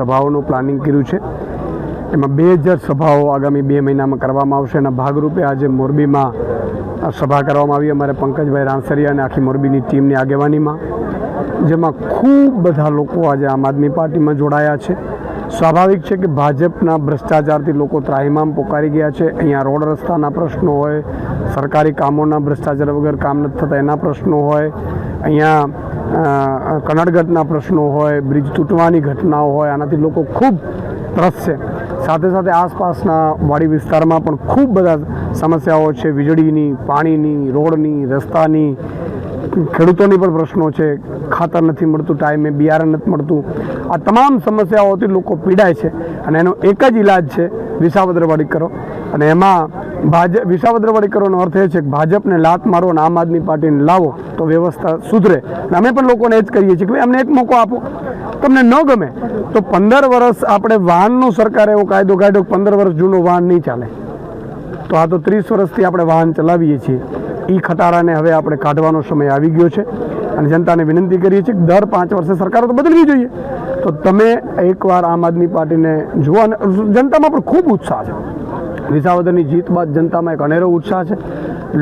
સભાઓનું planning કર્યું છે. એમાં બે હજાર સભાઓ આગામી બે મહિનામાં કરવામાં આવશે એના ભાગરૂપે આજે મોરબીમાં સભા કરવામાં આવી. અમારે પંકજભાઈ રાણસરિયા અને આખી મોરબીની ટીમની આગેવાનીમાં. જેમાં ખૂબ બધા લોકો આજે આમ આદમી પાર્ટીમાં જોડાયા છે. સ્વાભાવિક છે કે ભાજપના ભ્રષ્ટાચારથી લોકો ત્રાહિમામ પોકારી ગયા છે. અહીંયા રોડ રસ્તાના પ્રશ્નો હોય, સરકારી કામોના ભ્રષ્ટાચાર વગર કામ નથી થતા એના પ્રશ્નો હોય. અહીંયા અ, પ્રશ્નો હોય બ્રિજ તૂટવાની ઘટનાઓ હોય આનાથી લોકો ખૂબ ત્રસશે સાથે સાથે આસપાસના વાડી વિસ્તારમાં પણ ખૂબ બધા સમસ્યાઓ છે. વીજળીની પાણીની રોડની રસ્તાની ખેડૂતોની પણ પ્રશ્નો છે. ખાતર નથી મળતું ટાઈમે બિયારણ નથી મળતું. આ તમામ સમસ્યાઓથી લોકો પીડાય છે અને એનો એક જ ઈલાજ છે વિસાવદરવાડી કરો અને એમાં ભાજપ વિસાવદ્ર કરવાનો અર્થ એ છે કે ભાજપને લાત મારો અને આમ આદમી પાર્ટીને લાવો તો વ્યવસ્થા સુધરે. અને અમે પણ લોકોને એ જ કહીએ છીએ કે ભાઈ અમને એક મોકો આપો. તમને ન ગમે તો પંદર વર્ષ આપણે વાહનનો સરકારે એવો કાયદો કાઢ્યો પંદર વર્ષ જૂનો વાહન નહીં ચાલે. તો આ તો ત્રીસ વર્ષથી આપણે વાહન ચલાવીએ છીએ. એ ખટારાને હવે આપણે કાઢવાનો સમય આવી ગયો છે. અને જનતાને વિનંતી કરીએ છીએ કે દર પાંચ વર્ષે સરકારો તો બદલવી જોઈએ. તો તમે એકવાર આમ આદમી પાર્ટીને જુઓ અને જનતામાં પણ ખૂબ ઉત્સાહ છે. વિસાવદરની જીત બાદ જનતામાં એક અનેરો ઉત્સાહ છે.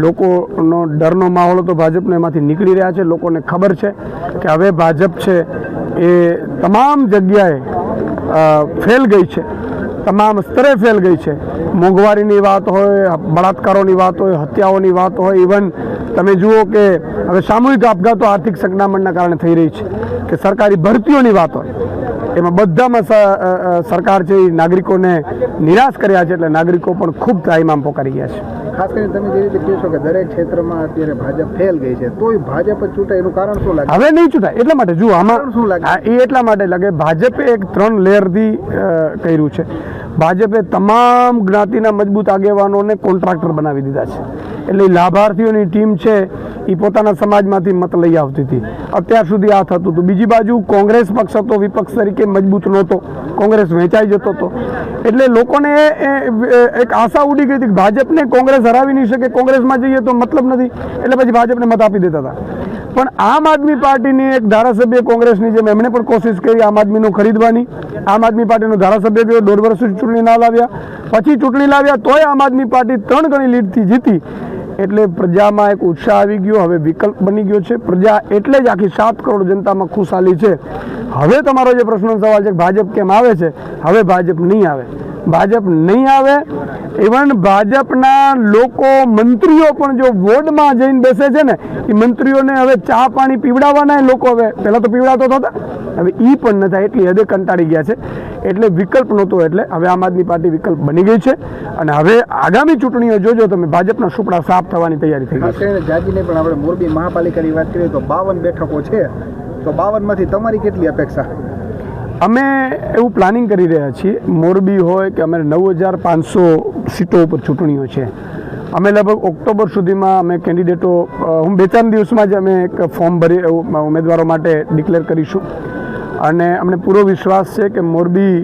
લોકોનો ડરનો માહોલ તો ભાજપને એમાંથી નીકળી રહ્યા છે, લોકોને ખબર છે કે હવે ભાજપ છે એ તમામ જગ્યાએ ફેલ ગઈ છે. તમામ સ્તરે ફેલ ગઈ છે. મોંઘવારીની વાત હોય, બળાત્કારોની વાત હોય, હત્યાઓની વાત હોય, ઇવન તમે જુઓ કે હવે સામૂહિક આપઘાતો આર્થિક સંકડામણના કારણે થઈ રહી છે. કે સરકારી ભરતીઓની વાત હોય. એમાં બધામાં સરકાર છે એ નાગરિકોને નિરાશ કર્યા છે એટલે નાગરિકો પણ ખૂબ ત્રાહિમામ પોકારી ગયા છે. ખાસ કરીને તમે જે રીતે કહો છો કે દરેક ક્ષેત્રમાં અત્યારે ભાજપ ફેલ ગઈ છે તોય ભાજપ જ ચૂંટે એનું કારણ શું લાગે? હવે નહીં ચૂંટાય એટલા માટે જુઓ આમાં શું લાગે? એ એટલા માટે લાગે ભાજપે એક ત્રણ લેયરથી કર્યું છે. ભાજપે તમામ જ્ઞાતિના મજબૂત આગેવાનોને કોન્ટ્રાક્ટર બનાવી દીધા છે. એટલે લાભાર્થીઓની ટીમ છે એ પોતાના સમાજમાંથી મત લઈ આવતી હતી. અત્યાર સુધી આ થતું હતું. બીજી બાજુ કોંગ્રેસ પક્ષ હતો, વિપક્ષ તરીકે મજબૂત નહોતો. કોંગ્રેસ વહેંચાઈ જતો હતો. એટલે લોકોને એક આશા ઉડી ગઈ હતી કે ભાજપને કોંગ્રેસ હરાવી નહીં શકે, કોંગ્રેસમાં જઈએ તો મતલબ નથી. એટલે પછી ભાજપને મત આપી દેતા હતા. પણ આમ આદમી પાર્ટીની એક ધારાસભ્ય કોંગ્રેસની જેમ એમણે પણ કોશિશ કરી આમ આદમીનું ખરીદવાની. આમ આદમી પાર્ટીનો ધારાસભ્ય ગયો, દોઢ વર્ષ ચૂંટણી ના લાવ્યા. પછી ચૂંટણી લાવ્યા તોય આમ આદમી પાર્ટી ત્રણ ગણી લીડથી જીતી. એટલે પ્રજામાં એક ઉત્સાહ આવી ગયો, હવે વિકલ્પ બની ગયો છે. પ્રજા એટલે જ આખી સાત કરોડ જનતામાં ખુશાલી છે. હવે તમારો જે પ્રશ્નનો સવાલ છે ભાજપ કેમ આવે છે? હવે ભાજપ નહીં આવે. ભાજપ નહીં આવે ઇવન ભાજપના લોકો, મંત્રીઓ પણ જો વોર્ડમાં જઈને બેસે છે ને, એ મંત્રીઓને હવે ચા પાણી પીવડાવવાના લોકો હવે. પહેલાં તો પીવડાતો થતા હવે એ પણ ન થાય એટલી હદે કંટાળી ગયા છે. એટલે વિકલ્પ નહોતો એટલે હવે આમ આદમી પાર્ટી વિકલ્પ બની ગઈ છે. અને હવે આગામી ચૂંટણીઓ જોજો તમે ભાજપના સુપડા સાફ થવાની તૈયારી થઈ ગઈ જાજીને પણ આપણે મોરબી મહાપાલિકાની વાત કરીએ તો બાવન બેઠકો છે. તો બાવનમાંથી તમારી કેટલી અપેક્ષા? અમે એવું પ્લાનિંગ કરી રહ્યા છીએ મોરબી હોય કે અમે નવ હજાર પાંચસો સીટો ઉપર ચૂંટણીઓ છે. અમે લગભગ ઓક્ટોબર સુધીમાં અમે કેન્ડિડેટો હું બે ચાર દિવસમાં જ અમે એક ફોર્મ ભરી ઉમેદવારો માટે ડિક્લેર કરીશું. અને અમને પૂરો વિશ્વાસ છે કે મોરબી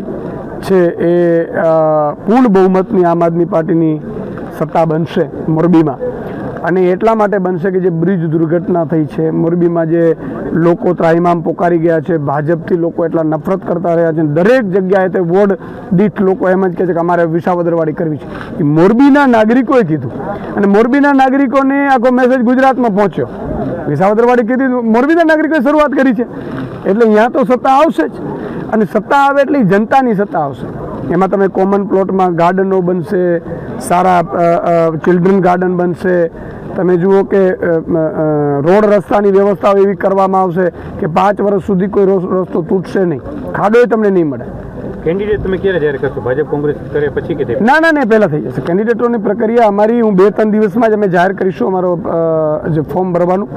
છે એ પૂર્ણ બહુમતની આમ આદમી પાર્ટીની સત્તા બનશે મોરબીમાં. અને એટલા માટે બનશે કે જે બ્રિજ દુર્ઘટના થઈ છે, મોરબીમાં જે લોકો ત્રાહિમામ પોકારી ગયા છે, ભાજપથી લોકો એટલા નફરત કરતા રહ્યા છે, દરેક જગ્યાએ તે વોર્ડ દીઠ લોકો એમ જ કહે છે કે અમારે વિસાવદરવાડી કરવી છે. એ મોરબીના નાગરિકોએ કીધું. અને મોરબીના નાગરિકોને આખો મેસેજ ગુજરાતમાં પહોંચ્યો. વિસાવદરવાડી કીધી મોરબીના નાગરિકોએ શરૂઆત કરી છે. એટલે અહીંયા તો સત્તા આવશે જ. અને સત્તા આવે એટલે જનતાની સત્તા આવશે. એમાં તમે કોમન પ્લોટમાં ગાર્ડનો બનશે, સારા ચિલ્ડ્રન ગાર્ડન બનશે. તમે જુઓ કે રોડ રસ્તાની વ્યવસ્થાઓ એવી કરવામાં આવશે કે પાંચ વર્ષ સુધી કોઈ રોસ- રસ્તો તૂટશે નહીં. ખાડોય તમને નહીં મળે. કેન્ડિડેટ તમે ક્યારે જાહેર કરશો? ભાજપ, કોંગ્રેસ કરે પછી કે ના ના ના પહેલાં થઈ જશે. કેન્ડિડેટોની પ્રક્રિયા અમારી હું બે, ત્રણ દિવસમાં જ અમે જાહેર કરીશું અમારો જે ફોર્મ ભરવાનું.